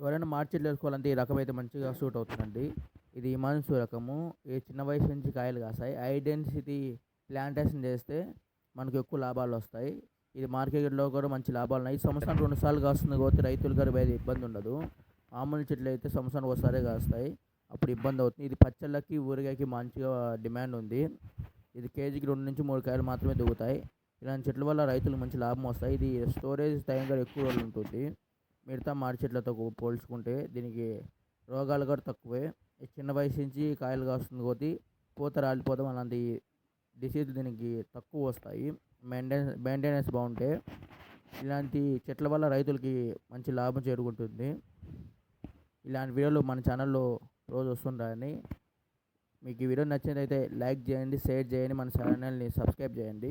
ఎవరైనా మార్చి వేసుకోవాలంటే ఈ రకం అయితే మంచిగా సూట్ అవుతుందండి. ఇది మనసు రకము. ఇది చిన్న వయసు నుంచి కాయలు కాస్తాయి ఐడెన్సిటీ ప్లాంటేషన్ చేస్తే మనకు ఎక్కువ లాభాలు వస్తాయి. ఇది మార్కెట్లో కూడా మంచి లాభాలు ఉన్నాయి. సంవత్సరానికి రెండు సార్లు కాస్తుంది కాబట్టి రైతులు గారు వేరే ఇబ్బంది ఉండదు. మామూలు చెట్లు అయితే సంవత్సరానికి ఒకసారి కాస్తాయి. అప్పుడు ఇబ్బంది అవుతుంది. ఇది పచ్చళ్ళకి ఊరగాయకి మంచిగా డిమాండ్ ఉంది. ఇది కేజీకి రెండు నుంచి మూడు కాయలు మాత్రమే దిగుతాయి. ఇలాంటి చెట్ల వల్ల రైతులకు మంచి లాభం వస్తాయి. ఇది స్టోరేజ్ టైం కూడా ఎక్కువ రోజులు ఉంటుంది. మిగతా మాడి చెట్లతో పోల్చుకుంటే దీనికి రోగాలు కూడా తక్కువే. చిన్న వయసు నుంచి కాయలు కాస్తుంది కొద్దీ పూత రాలిపోవడం అలాంటి డిసీజ్ దీనికి తక్కువ వస్తాయి. మెయింటెనెన్స్ మెయింటెనెన్స్ బాగుంటే ఇలాంటి చెట్ల వల్ల రైతులకి మంచి లాభం చేరుకుంటుంది ఇలాంటి వీడియోలు మన ఛానల్లో రోజు వస్తుంటాయని మీకు ఈ వీడియో నచ్చినట్లయితే లైక్ చేయండి షేర్ చేయండి మన ఛానల్ని సబ్స్క్రైబ్ చేయండి.